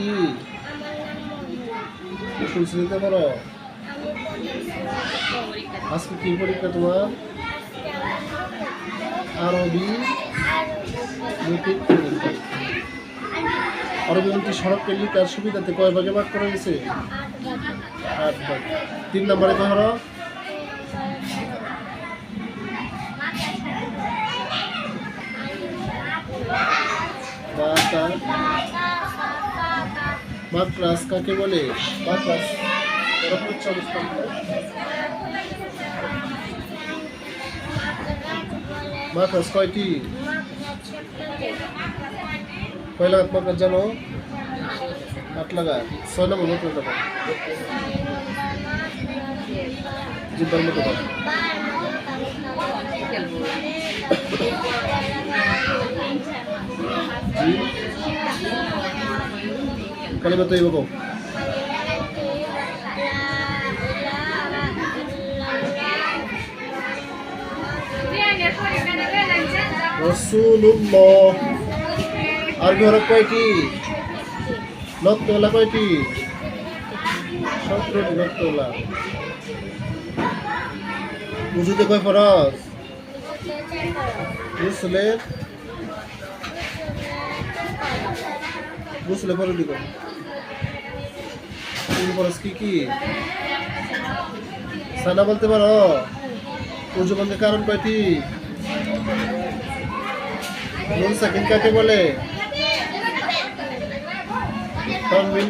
কি? কোন শ্রেণীতে পড়ো আজকে কি পরীক্ষা তোমার? আরবি আর লিপিক পরীক্ষা। আরবি মন্ত্রী সড়ক লিখার সুবিধাতে কয় ভাগে ভাগ করা গেছে আট তিন নম্বরে কয় হরফ মাকড়াস কাকে বলে? অবস্থান মাকড়াস কয়টি? কয় লাগাত জানো? আট লাগাত ছয় নম্বর মতো দেখো জিব্বার মতো দেখো জি কালিমা তো এইরকম রসুল্লাহ আরবি হরফ কয়টি? নত্তলা কয়টি? সতেরোটি নত্তলা উজুতে কয় ফরজ? মুসলের মুসলে পরে তিন ফরজ কি কি? সানা বলতে পারো? উজু বন্ধের কারণ কয়টি? নুন সাকিন কাকে বলে? তনবিন